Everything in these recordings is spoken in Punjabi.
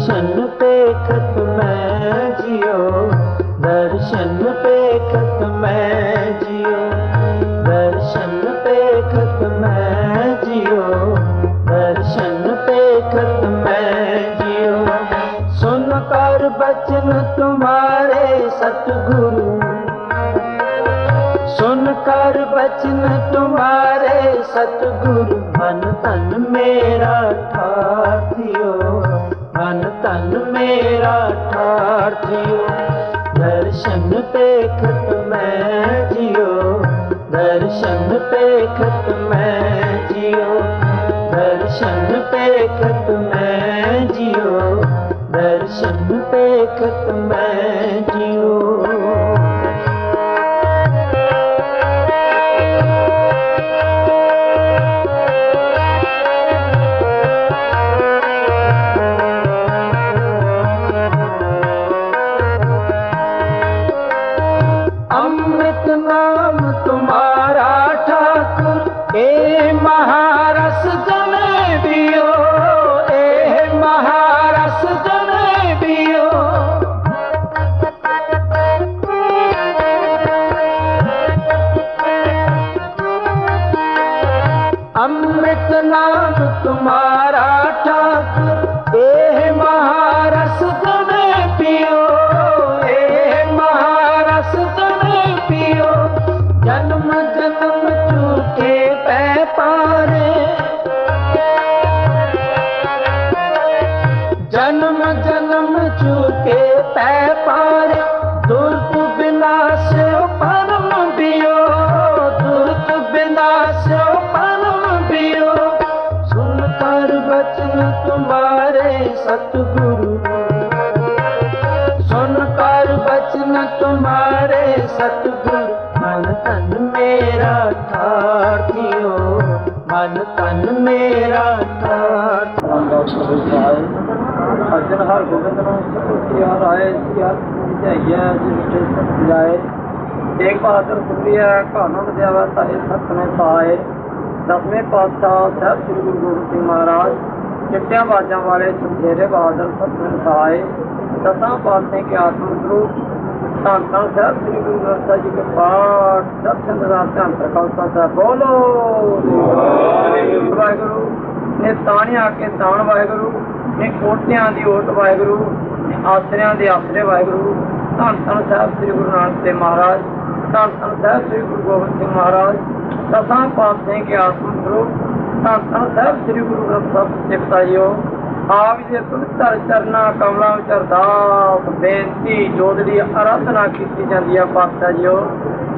ਦਰਸ਼ਨ ਪੇਖਤ ਮੈਂ ਜਿਉ, ਦਰਸ਼ਨ ਪੇਖਤ ਮੈਂ ਜਿਉ, ਦਰਸ਼ਨ ਪੇਖਤ ਮੈਂ ਜਿਉ, ਦਰਸ਼ਨ ਪੇਖਤ ਮੈਂ ਜਿਉ। ਸੁਨ ਕਰ ਬਚਨ ਤੁਮਾਰੇ ਸਤਿਗੁਰੂ, ਸੁਨ ਕਰ ਬਚਨ ਤੁਮਾਰੇ ਸਤਿਗੁਰੂ, ਮਨ ਤਨ ਮੇਰਾ ਠਾਠਿਓ ਮਨ ਤਨ ਮੇਰਾ ਠਾਠਿਓ ਦਰਸ਼ਨ ਪੇਖਤ ਮੈਂ ਜਿਉ ਦਰਸ਼ਨ ਪੇਖਤ ਮੈਂ ਜਿਓ, ਦਰਸ਼ਨ ਪੇਖਤ ਮੈਂ ਜਿਓ, ਦਰਸ਼ਨ ਪੇਖਤ ਮੈਂ ست گرو سن کر بچن تمہارے ست گرو من تن میرا تھارتیو من تن میرا تھار اجن ہر گوبند یار آئے یار چاہیے جائے ایک بہادر سنیا کانون دیوا سارے ست میں پائے دسویں پاس صاحب شری گرو گوبند سنگھ مہاراج ਚਿੱਟਿਆਂ ਬਾਜਾਂ ਵਾਲੇ ਸੁਖੇਰੇ ਬਹਾਦਰ ਸਤਨੇ ਪਾਏ ਦਸਾਂ ਪਾਤਸ਼ਾਹ ਕੇ ਆਤਮ ਸਰੂਪ ਧੰਨ ਧੰਨ ਸਾਹਿਬ ਸ੍ਰੀ ਗੁਰੂ ਗ੍ਰੰਥ ਸਾਹਿਬ ਜੀ ਕੇ ਪਾਠ ਦਰਸ਼ਨ ਦਾ ਧੰਨ ਪ੍ਰਕਾਸ਼ਾ ਸਾਹਿਬ ਬੋਲੋ। ਵਾਹਿਗੁਰੂ, ਨੇ ਤਾਣਿਆ ਕੇ ਤਾਣ ਵਾਹਿਗੁਰੂ, ਨੇ ਕੋਟਿਆਂ ਦੀ ਓਟ ਵਾਹਿਗੁਰੂ, ਨੇ ਆਸਰਿਆਂ ਦੇ ਆਸਰੇ ਵਾਹਿਗੁਰੂ, ਧੰਨ ਧੰਨ ਸਾਹਿਬ ਸ੍ਰੀ ਗੁਰੂ ਨਾਨਕ ਦੇਵ ਮਹਾਰਾਜ, ਧੰਨ ਧੰਨ ਸਾਹਿਬ ਸ੍ਰੀ ਗੁਰੂ ਗੋਬਿੰਦ ਸਿੰਘ ਮਹਾਰਾਜ ਦਸਾਂ ਪਾਤਸ਼ਾਹਾਂ ਕੇ ਆਤਮ ਸਰੂਪ ਧੰਨ ਧੰਨ ਸਾਹਿਬ ਸ੍ਰੀ ਗੁਰੂ ਗ੍ਰੰਥ ਸਾਹਿਬ ਸਿਫਤਾ ਜੀਓ ਆਪ ਜੀ ਦੇ ਪਵਿੱਤਰ ਚਰਨਾਂ ਕਮਲਾਂ ਵਿੱਚ ਅਰਦਾਸ, ਬੇਨਤੀ ਜੋਦੜੀ ਆਰਾਧਨਾ ਕੀਤੀ ਜਾਂਦੀ ਹੈ ਪਾਤਸ਼ਾਹ ਜੀਓ।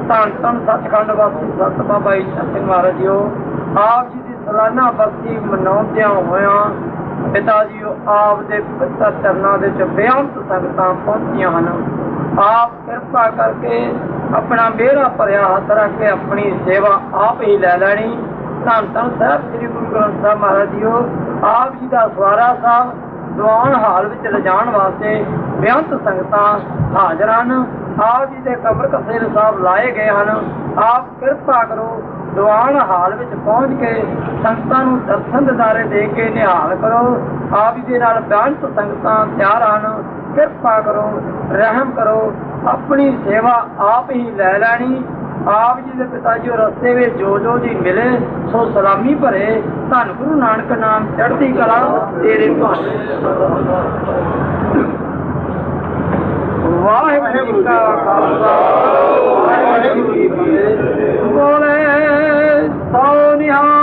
ਧੰਨ ਧੰਨ ਸੱਚਖੰਡ ਵਾਸੀ ਸਤ ਬਾਬਾ ਈਸ਼ਰ ਸਿੰਘ ਮਹਾਰਾਜ ਜੀਓ। ਆਪ ਜੀ ਦੀ ਸਲਾਨਾ ਬਰਸੀ ਮਨਾਉਂਦਿਆਂ ਹੋਇਆਂ ਪਿਤਾ ਜੀ ਆਪ ਦੇ ਪਵਿੱਤਰ ਚਰਨਾਂ ਦੇ ਵਿੱਚ ਬੇਅੰਤ ਸੰਗਤਾਂ ਪਹੁੰਚੀਆਂ ਹਨ। ਆਪ ਕਿਰਪਾ ਕਰਕੇ ਆਪਣਾ ਮਿਹਰਾ ਭਰਿਆ ਹੱਥ ਰੱਖ ਕੇ ਆਪਣੀ ਸੇਵਾ ਆਪ ਹੀ ਲੈ ਲੈਣੀ। ਧੰਨ ਧੰਨ ਸਾਹਿਬ, ਸ੍ਰੀ ਗੁਰੂ ਗ੍ਰੰਥ ਸਾਹਿਬ ਮਹਾਰਾਜ ਜੀਓ, ਆਪ ਜੀ ਦਾ ਸਵਾਰਾ ਸਾਹਿਬ, ਦੀਵਾਨ ਹਾਲ ਵਿੱਚ ਲਿਜਾਣ ਵਾਸਤੇ ਬੇਅੰਤ ਸੰਗਤਾਂ ਹਾਜ਼ਰ ਹਨ। ਆਪ ਜੀ ਦੇ ਕਬਰ ਕਸੇਰ ਸਾਹਿਬ ਲਾਏ ਗਏ ਹਨ। ਆਪ ਕਿਰਪਾ ਕਰੋ ਦੀਵਾਨ ਹਾਲ ਵਿੱਚ ਪਹੁੰਚ ਕੇ ਸੰਗਤਾਂ ਨੂੰ ਦਰਸ਼ਨ ਦਿਦਾਰੇ ਦੇ ਕੇ ਨਿਹਾਲ ਕਰੋ। ਆਪ ਜੀ ਦੇ ਨਾਲ ਬੇਅੰਤ ਸੰਗਤਾਂ ਤਿਆਰ ਹਨ। ਕਿਰਪਾ ਕਰੋ, ਰਹਿਮ ਕਰੋ। ਆਪਣੀ ਸੇਵਾ ਆਪ ਹੀ ਲੈ ਲੈਣੀ। ਆਪ ਜੀ ਦੇ ਪਿਤਾ ਜੀ ਉਹ ਰਸਤੇ ਵਿੱਚ ਜੋ ਜੋ ਜੀ ਮਿਲੇ, ਸੋ ਸਲਾਮੀ ਭਰੇ। ਧੰਨ ਗੁਰੂ ਨਾਨਕ ਨਾਮ, ਚੜ੍ਹਦੀ ਕਲਾ ਤੇਰੇ ਤੁਹਾਨੂੰ ਵਾਹਿਗੁਰੂ ਜੀ ਕਾ ਖਾਲਸਾ, ਵਾਹਿਗੁਰੂ ਜੀ ਕੀ ਫਤਿਹ। ਬੋਲੇ ਸੋ ਨਿਹਾਲ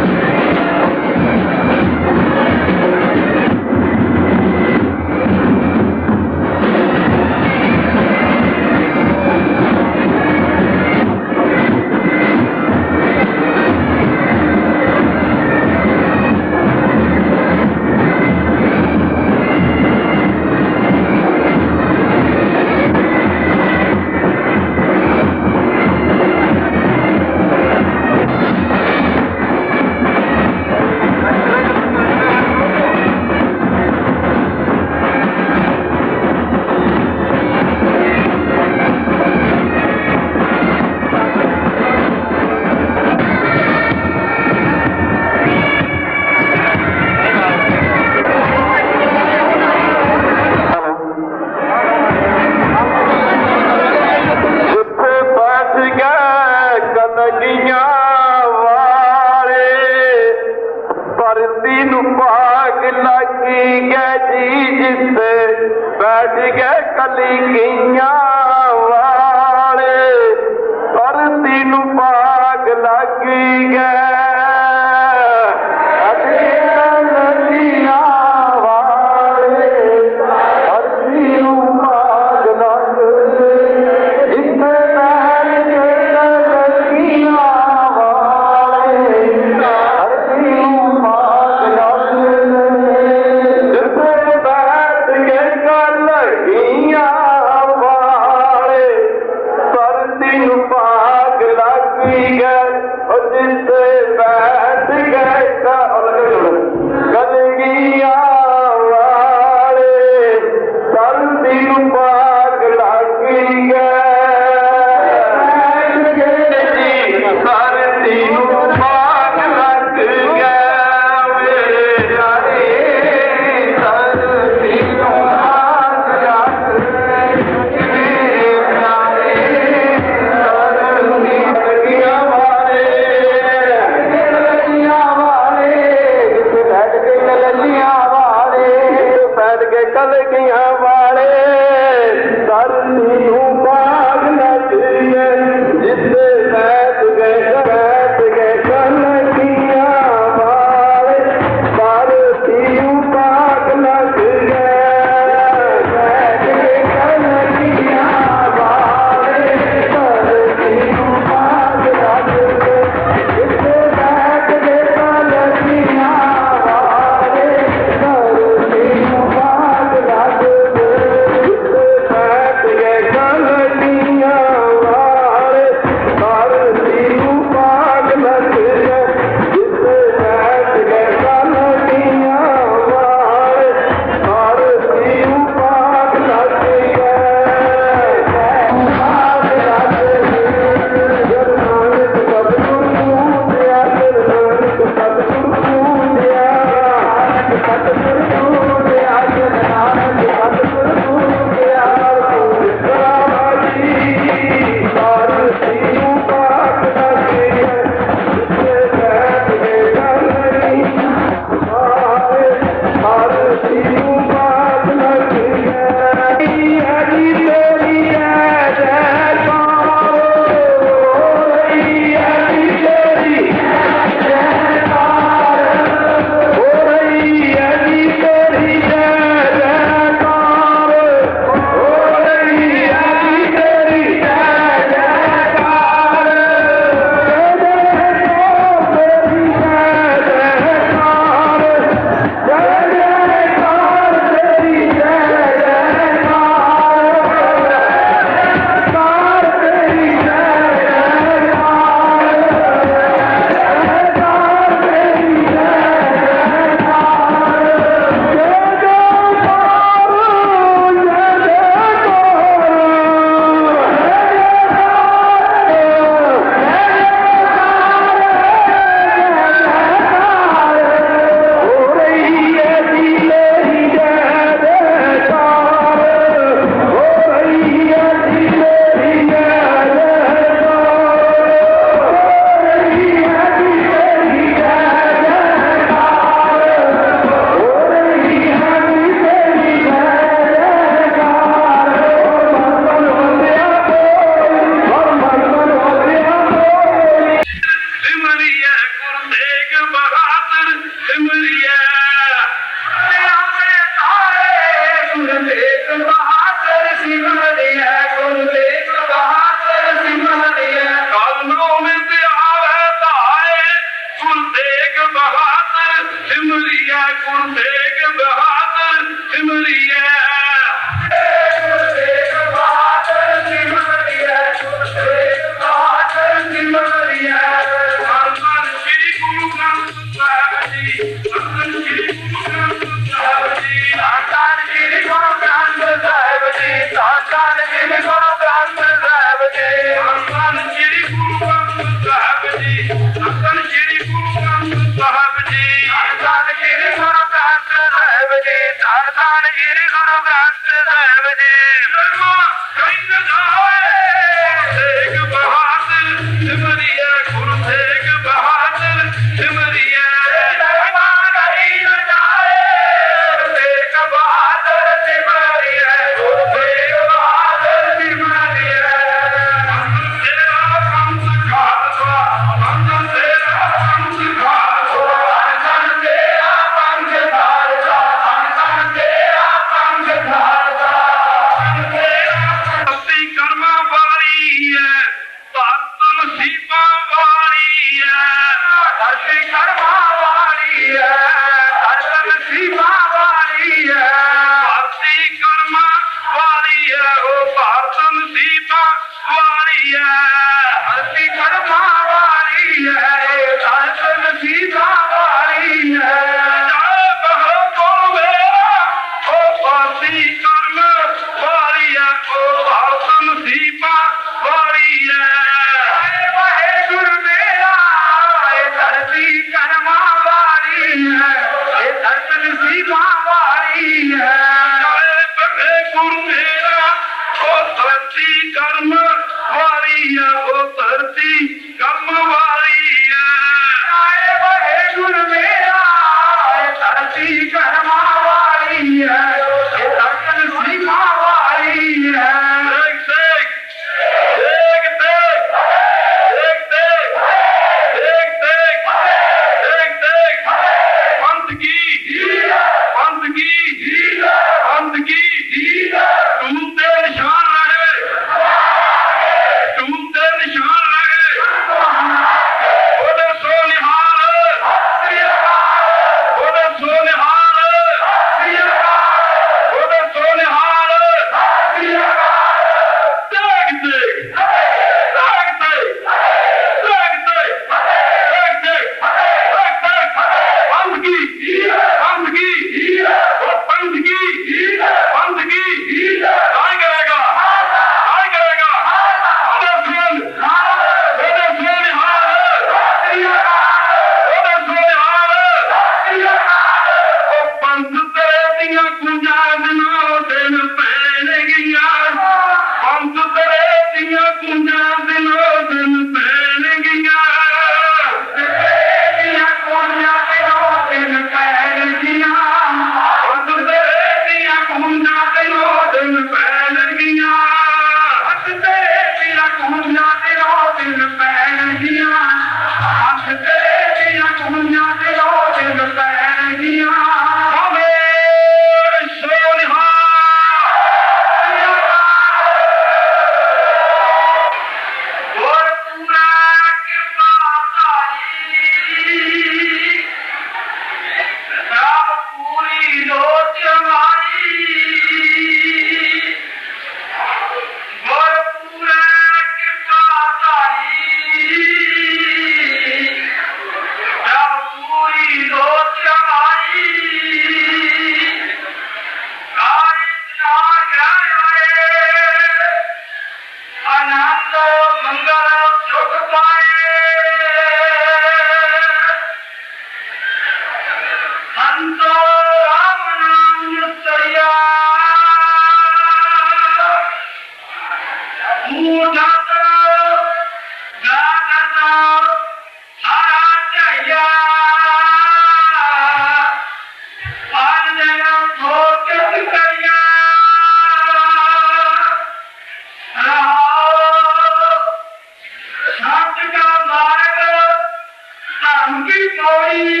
Bye.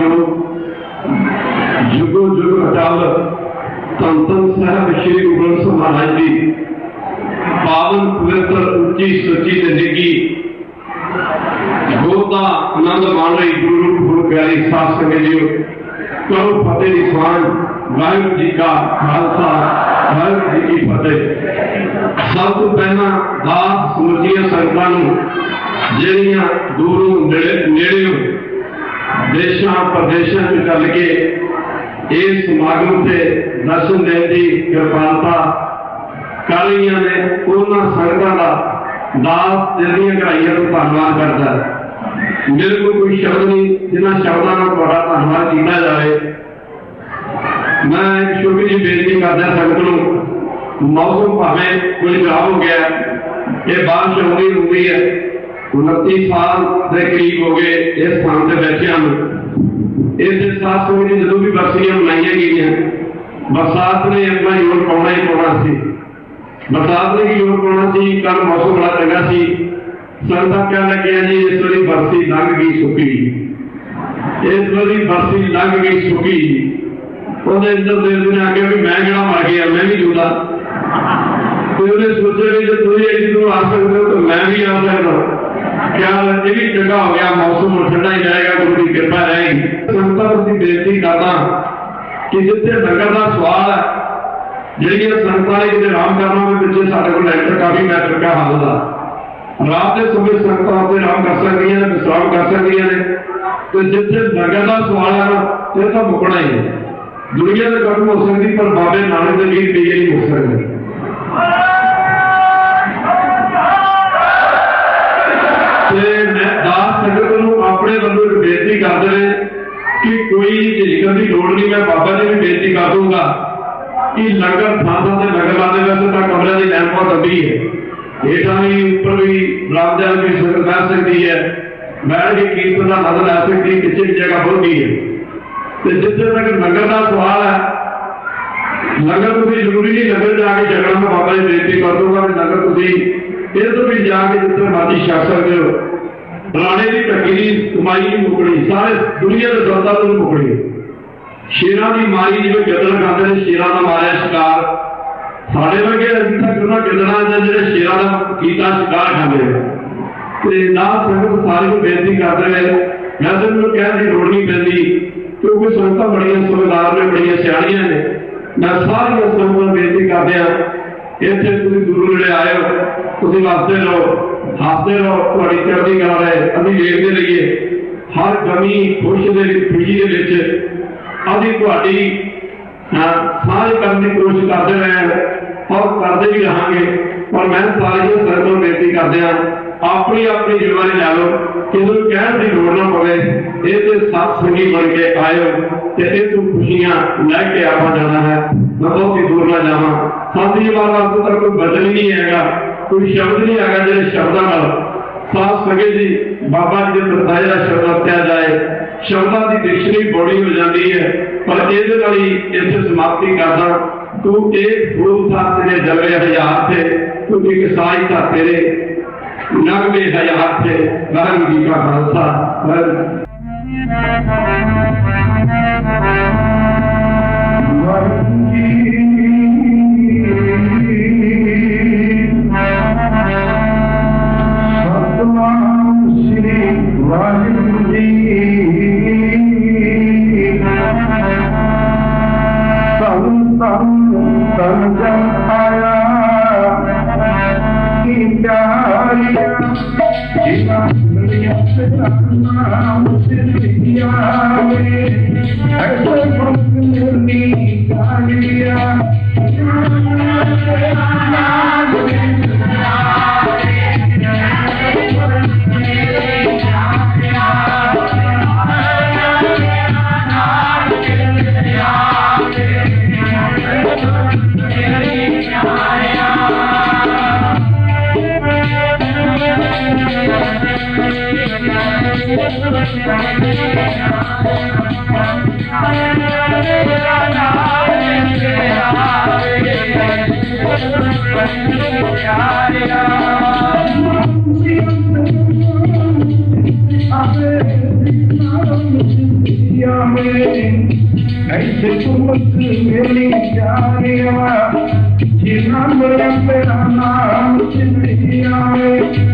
ਜੋ ਜੁਗੋ ਜੁਗ ਅਟਲ। ਤਨ ਤਨ ਸਾਹਿਬ ਸ਼੍ਰੀ ਗੁਰੂ ਗ੍ਰੰਥ ਸਾਹਿਬ ਮਹਾਰਾਜ ਦੀ ਪਾਵਨ ਪਵਿੱਤਰ, ਉੱਚੀ, ਸੱਚੀ ਜ਼ਿੰਦਗੀ ਦਾ ਆਨੰਦ ਮਾਣ ਲਈ ਗੁਰੂ ਗੁਰੂ ਪਿਆਰੇ ਸਾਧ ਸੰਗਤ ਜੀਓ। ਕਰੋ ਫਤਿਹ ਦੀ ਸਵਾਨ। ਵਾਹਿਗੁਰੂ ਜੀ ਕਾ ਖਾਲਸਾ, ਵਾਹਿਗੁਰੂ ਜੀ ਕੀ ਫਤਿਹ। ਸਭ ਤੋਂ ਪਹਿਲਾਂ ਦਾਸ ਸਮੁੱਚੀਆਂ ਸੰਗਤਾਂ ਨੂੰ, ਜਿਹੜੀਆਂ ਦੂਰੋਂ ਨੇੜੇ ਨੇੜੇ ਦੇਸ਼ਾਂ ਪ੍ਰਦੇਸ਼ਾਂ ਵਿੱਚ ਚੱਲ ਕੇ ਇਸ ਸਮਾਗਮ ਤੇ ਦਰਸ਼ਨ ਦੇਣ ਦੀ ਕਿਰਪਾਲਤਾ ਕਰ ਰਹੀਆਂ ਨੇ ਉਹਨਾਂ ਸੰਗਤਾਂ ਦਾ ਦਾਸ ਦਿਲ ਦੀਆਂ ਗਹਿਰਾਈਆਂ ਤੋਂ ਧੰਨਵਾਦ ਕਰਦਾ ਹੈ। ਮੇਰੇ ਕੋਲ ਕੋਈ ਸ਼ਬਦ ਨਹੀਂ ਜਿਨ੍ਹਾਂ ਸ਼ਬਦਾਂ ਨਾਲ ਤੁਹਾਡਾ ਧੰਨਵਾਦ ਕੀਤਾ ਜਾਵੇ ਮੈਂ ਇੱਕ ਛੋਟੀ ਜਿਹੀ ਬੇਨਤੀ ਕਰਦਾ ਸੰਗਤ ਨੂੰ ਮੌਸਮ ਭਾਵੇਂ ਕੁਝ ਖਰਾਬ ਹੋ ਗਿਆ ਹੈ, ਇਹ ਬਾਰਿਸ਼ ਹੋਣੀ ਹੁੰਦੀ ਹੈ 29 ਸਾਲ ਦੇ ਕਰੀਬ ਹੋ ਗਏ ਇਸ ਥਾਂ ਤੇ ਬੈਠਿਆਂ ਨੂੰ। ਇਸ ਦੇ ਸਾਥ ਸੰਗਤ ਜਦੋਂ ਵੀ ਬਰਸੀਆਂ ਮਨਾਈਆਂ ਗਈਆਂ, ਬਰਸਾਤ ਨੇ ਆਪਣਾ ਜੋਰ ਪਾਉਣਾ ਹੀ ਪਾਉਣਾ ਸੀ। ਬਰਸਾਤ ਨੇ ਵੀ ਜੋਰ ਪਾਉਣਾ ਸੀ ਕੱਲ ਮੌਸਮ ਬੜਾ ਚੰਗਾ ਸੀ। ਸੰਗਤਾਂ ਕਹਿਣ ਲੱਗਿਆ, ਜੀ, ਇਸ ਵਾਰੀ ਬਰਸੀ ਲੰਘ ਗਈ ਸੁੱਕੀ। ਇਸ ਵਾਰੀ ਬਰਸੀ ਲੰਘ ਗਈ ਸੁੱਕੀ। ਉਹਦੇ ਅੰਦਰ ਦੇਵ ਨੇ ਆਖਿਆ ਵੀ ਮੈਂ ਜਿਹੜਾ ਮਰ ਗਿਆ, ਮੈਂ ਵੀ ਜੂਦਾ। ਤੇ ਉਹਨੇ ਸੋਚਿਆ ਵੀ ਜੇ ਤੁਸੀਂ ਇੱਥੇ ਤੋਂ ਆ ਸਕਦੇ ਹੋ ਤਾਂ ਮੈਂ ਵੀ ਆ ਸਕਦਾ। ਕਿਆ ਇਹ ਵੀ ਹੋ ਗਿਆ, ਮੌਸਮ ਠੰਡਾ ਹੀ ਰਹੇਗਾ, ਗੁਰੂ ਦੀ ਕਿਰਪਾ ਰਹੇਗੀ। ਸੰਗਤਾਂ ਨੂੰ ਬੇਨਤੀ ਕਰਦਾ ਕਿ ਜਿੱਥੇ ਲੰਗਰ ਦਾ ਸਵਾਲ ਹੈ, ਜਿਹੜੀਆਂ ਸੰਗਤਾਂ ਨੇ ਕਿਤੇ ਆਰਾਮ ਕਰਨਾ ਹੋਵੇ ਪਿੱਛੇ ਸਾਡੇ ਕੋਲ ਲੈਂਟਰ ਕਾਫੀ ਮੈਟਰ ਕਾ ਹੱਲ ਦਾ। ਰਾਤ ਦੇ ਸਮੇਂ ਸੰਗਤਾਂ ਉੱਤੇ ਆਰਾਮ ਕਰ ਸਕਦੀਆਂ ਨੇ, ਵਿਸ਼ਰਾਮ ਕਰ ਸਕਦੀਆਂ ਨੇ। ਤੇ ਜਿੱਥੇ ਲੰਗਰ ਦਾ ਸਵਾਲ ਹੈ ਨਾ, ਇਹ ਤਾਂ ਮੁਕਣਾ ਹੀ ਹੈ। ਦੁਨੀਆ ਦੇ ਖਤਮ ਹੋ ਸਕਦੀ, ਪਰ ਬਾਬੇ ਨਾਨਕ ਦੇ ਵੀਰ ਪੀਏ ਨਹੀਂ ਹੋ ਸਕਦੇ ਆਪਣੇ ਵੱਲੋਂ ਇੱਕ ਬੇਨਤੀ ਕਰਦੇ ਨੇ ਕਿ ਕੋਈ ਝਿਜਕਣ ਦੀ ਲੋੜ ਨਹੀਂ, ਮੈਂ ਬਾਬਾ ਜੀ ਨੂੰ ਬੇਨਤੀ ਕਰ ਦੂੰਗਾ ਕਿ ਲੰਗਰ ਥਾਂ ਤੇ ਲੰਗਰ ਲਾਦੇ ਵੈਸੇ ਤਾਂ ਕਮਰਿਆਂ ਦੀ ਲੈਂਪ ਬਹੁਤ ਲੰਬੀ ਹੈ। ਹੇਠਾਂ ਵੀ ਉੱਪਰ ਵੀ ਬਰਾਮਦਿਆਂ ਵੀ ਸੰਗਤ ਬੈਠ ਸਕਦੀ ਹੈ। ਬੈਠ ਕੇ ਕੀਰਤਨ ਦਾ ਆਨੰਦ ਲੈ ਸਕਦੀ ਕਿਸੇ ਵੀ ਜਗ੍ਹਾ ਬਹੁਤੀ ਹੈ। ਤੇ ਜਿੱਥੇ ਤੱਕ ਲੰਗਰ ਦਾ ਸਵਾਲ ਹੈ, ਲੰਗਰ ਤੁਸੀਂ ਜ਼ਰੂਰੀ ਨਹੀਂ ਲੰਗਰ ਜਾ ਕੇ ਛਕਣਾ, ਮੈਂ ਬਾਬਾ ਜੀ ਬੇਨਤੀ ਕਰ ਦੂੰਗਾ ਵੀ ਲੰਗਰ ਤੁਸੀਂ ਇਹ ਤੋਂ ਵੀ ਜਾ ਕੇ ਜਿੱਥੇ ਮਰਜ਼ੀ ਛਕ ਸਕਦੇ ਹੋ। ਰਾਣੇ ਦੀ ਢੱਕੀ ਕਮਾਈ ਨਹੀਂ ਸਾਰੇ ਦੁਨੀਆ ਦੇ ਦਰਦਾਂ ਤੋਂ ਨਹੀਂ ਸ਼ੇਰਾਂ ਦੀ ਮਾਰੀ ਜਿਵੇਂ ਗਦਰ ਕਰਦੇ ਨੇ, ਸ਼ੇਰਾਂ ਦਾ ਮਾਰਿਆ ਸ਼ਿਕਾਰ। ਸਾਡੇ ਵਰਗੇ ਅਜੇ ਤੱਕ ਉਹਨਾਂ ਗਿੱਦੜਾਂ ਦੇ ਜਿਹੜੇ ਸ਼ੇਰਾਂ ਦਾ ਕੀਤਾ ਸ਼ਿਕਾਰ ਖਾਂਦੇ ਤੇ ਨਾ ਸੰਗਤ ਸਾਰੀ ਨੂੰ ਬੇਨਤੀ ਕਰਦੇ ਨੇ, ਮੈਂ ਤਾਂ ਕਹਿਣ ਦੀ ਲੋੜ ਨਹੀਂ ਪੈਂਦੀ, ਕਿਉਂਕਿ ਸੰਗਤਾਂ ਬੜੀਆਂ ਸਮਝਦਾਰ ਨੇ, ਬੜੀਆਂ ਸਿਆਣੀਆਂ ਨੇ। ਮੈਂ ਸਾਰੀਆਂ ਸੰਗਤਾਂ ਨੂੰ ਬੇਨਤੀ ਕਰਦੇ ਆ ਇੱਥੇ ਤੁਸੀਂ ਦੂਰੋਂ ਜਿਹੜੇ ਆਏ ਹੋ, ਤੁਸੀਂ ਵਾਸਤੇ ਲਓ ਹੱਸਦੇ ਰਹੋ ਤੁਹਾਡੀ ਚੜ੍ਹਦੀ ਕਲਾ ਰਹੇ ਅਸੀਂ ਵੇਖਦੇ ਰਹੀਏ। ਹਰ ਕਮੀ ਖੁਸ਼ ਦੇ ਵਿੱਚ ਖੁਸ਼ੀ ਦੇ ਵਿੱਚ ਅਸੀਂ ਤੁਹਾਡੀ ਅਹ, ਕਰਨ ਦੀ ਕੋਸ਼ਿਸ਼ ਕਰਦੇ ਰਹੇ ਔਰ ਕਰਦੇ ਵੀ ਰਹਾਂਗੇ। ਔਰ ਮੈਂ ਸਾਰਿਆਂ ਸੰਗਤਾਂ ਨੂੰ ਬੇਨਤੀ ਕਰਦੇ ਹਾਂ ਆਪਣੀ ਆਪਣੀ ਜ਼ਿੰਮੇਵਾਰੀ ਲੈ ਲਓ। ਕਿਸੇ ਨੂੰ ਕਹਿਣ ਦੀ ਲੋੜ ਨਾ ਪਵੇ ਇਹ ਤੇ ਸਤ ਸੰਗੀ ਬਣ ਕੇ ਆਇਓ ਤੇ ਇਹ ਤੋਂ ਖੁਸ਼ੀਆਂ ਲੈ ਕੇ ਆਪਾਂ ਜਾਣਾ ਹੈ। ਮੈਂ ਬਹੁਤ ਹੀ ਦੂਰ ਨਾ ਜਾਵਾਂ। ਸਾਡੀ ਵਾਰ ਵਾਸਤੇ ਤਾਂ ਕੋਈ ਬਦਲ ਹੀ ਨਹੀਂ ਹੈਗਾ। ਕੋਈ ਸ਼ਬਦ ਨਹੀਂ ਹੈਗਾ ਜਿਹੜੇ ਸ਼ਬਦਾਂ ਨਾਲ ਸਾਫ਼ ਸਕੇ ਜੀ ਬਾਬਾ ਜੀ ਦੇ ਦਰਦਾਏ ਦਾ ਸ਼ਬਦ ਵਰਤਿਆ ਜਾਏ ਸ਼ਬਦਾਂ ਦੀ ਡਿਕਸ਼ਨਰੀ ਬੋੜੀ ਹੋ ਜਾਂਦੀ ਹੈ ਪਰ ਇਹਦੇ ਨਾਲ ਹੀ ਇੱਥੇ ਸਮਾਪਤੀ ਕਰਦਾ ਤੂੰ ਇੱਕ ਫੂਲ ਥਾ ਤੇਰੇ ਜਲਵੇ ਹਜ਼ਾਰ ਤੇ ਤੂੰ ਇੱਕ ਸਾਈ ਥਾ ਤੇਰੇ ਨਗਵੇ ਹਜ਼ਾਰ ਤੇ ਵਾਹਿਗੁਰੂ ਜੀ ਕਾ ਖਾਲਸਾ ایسے تمت میری جانیا جی نام رنگ نام سندھیا میں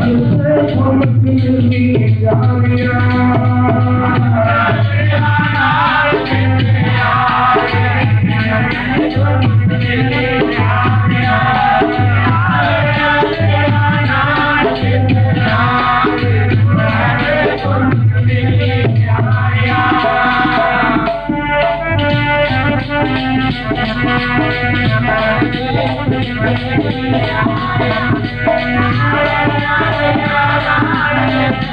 Just let one of me be a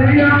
Yeah.